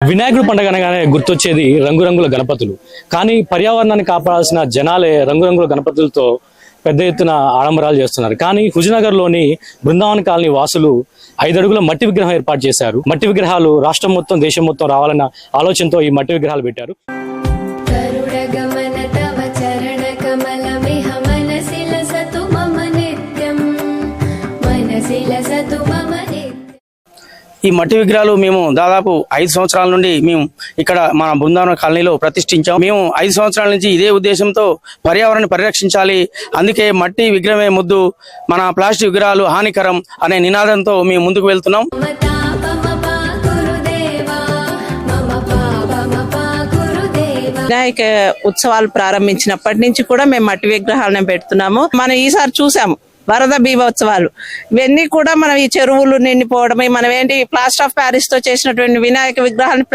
వినాయకుడు పండుగ అనగానే గుర్తొచ్చేది రంగురంగుల గణపతులు. కానీ పర్యావరణాన్ని కాపాడాల్సిన జనాలే రంగురంగుల గణపతులతో పెద్ద ఎత్తున ఆడంబరాలు చేస్తున్నారు. కానీ హుజనగర్లోని బృందావన కాలనీ వాసులు ఐదు అడుగుల మట్టి విగ్రహం ఏర్పాటు చేశారు. మట్టి విగ్రహాలు రాష్ట్రం మొత్తం దేశం మొత్తం రావాలన్న ఆలోచనతో ఈ మట్టి విగ్రహాలు పెట్టారు. సతు ఈ మట్టి విగ్రహాలు మేము దాదాపు ఐదు సంవత్సరాల నుండి మేము ఇక్కడ మన బృందావన కాలనీలో ప్రతిష్ఠించాం. మేము ఐదు సంవత్సరాల నుంచి ఇదే ఉద్దేశంతో పర్యావరణాన్ని పరిరక్షించాలి. అందుకే మట్టి విగ్రహమే ముద్దు మన ప్లాస్టిక్ విగ్రహాలు హానికరం అనే నినాదంతో మేము ముందుకు వెళ్తున్నాం. వినాయక ఉత్సవాలు ప్రారంభించినప్పటి నుంచి కూడా మేము మట్టి విగ్రహాలను పెడుతున్నాము. మనం ఈసారి చూసాము వరద బీభోత్సవాలు. ఇవన్నీ కూడా మనం ఈ చెరువులు నిండిపోవడం మనం ఏంటి ప్లాస్టర్ ఆఫ్ ప్యారిస్తో చేసినటువంటి వినాయక విగ్రహాన్ని